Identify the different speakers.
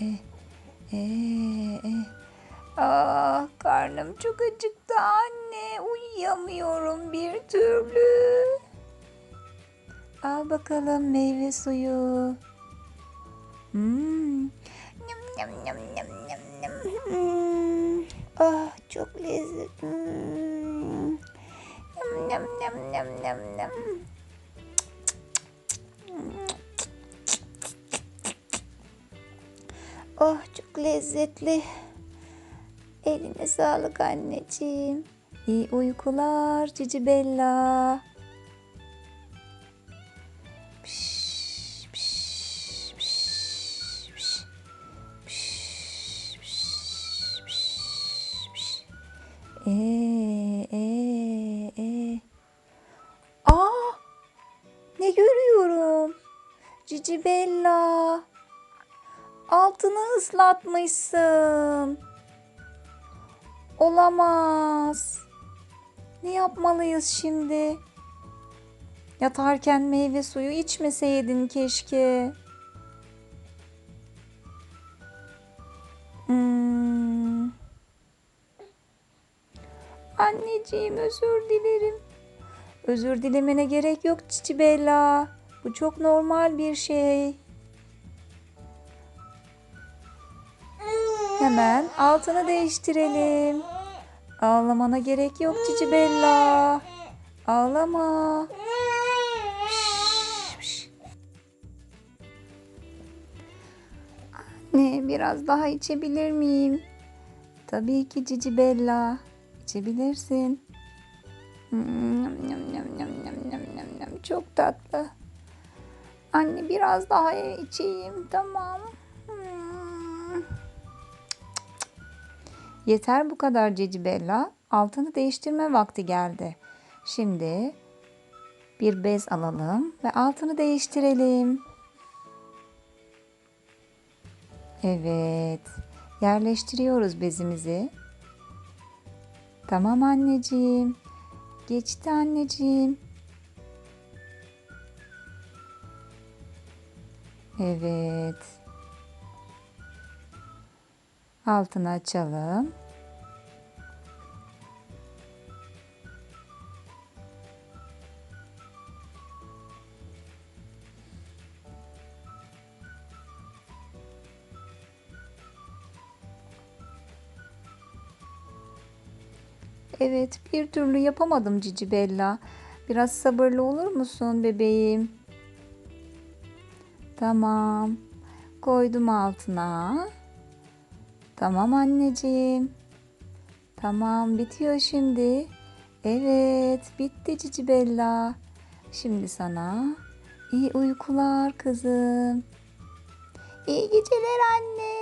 Speaker 1: e, e, e. Ah karnım çok acıktı anne. Uyuyamıyorum bir türlü. Al bakalım meyve suyu. Hmm. Nım nım nım nım nım nım. Hmm. Ah çok lezzetli. Hmm. Nım nım nım nım nım nım. Oh çok lezzetli. Eline sağlık anneciğim. İyi uykular Cici Bella. Piş, piş, piş, piş. Piş, piş, piş, piş. Ee, ee, ee. Aa, ne görüyorum? Cici Bella. Altını ıslatmışsın. Olamaz. Ne yapmalıyız şimdi? Yatarken meyve suyu içmeseydin keşke. Hmm. Anneciğim özür dilerim. Özür dilemene gerek yok Cici Bella. Bu çok normal bir şey. Hemen altını değiştirelim. Ağlamana gerek yok Cici Bella. Ağlama. Anne biraz daha içebilir miyim? Tabii ki Cici Bella. İçebilirsin. Hmm. Çok tatlı. Anne biraz daha içeyim tamam. Hmm. Yeter bu kadar Cici Bella. Altını değiştirme vakti geldi. Şimdi bir bez alalım ve altını değiştirelim. Evet. Yerleştiriyoruz bezimizi. Tamam anneciğim. Geçti anneciğim. Evet. Altını açalım. Evet, bir türlü yapamadım Cici Bella. Biraz sabırlı olur musun bebeğim? Tamam. Koydum altına. Tamam anneciğim. Tamam bitiyor şimdi. Evet bitti Cici Bella. Şimdi sana iyi uykular kızım. İyi geceler anne.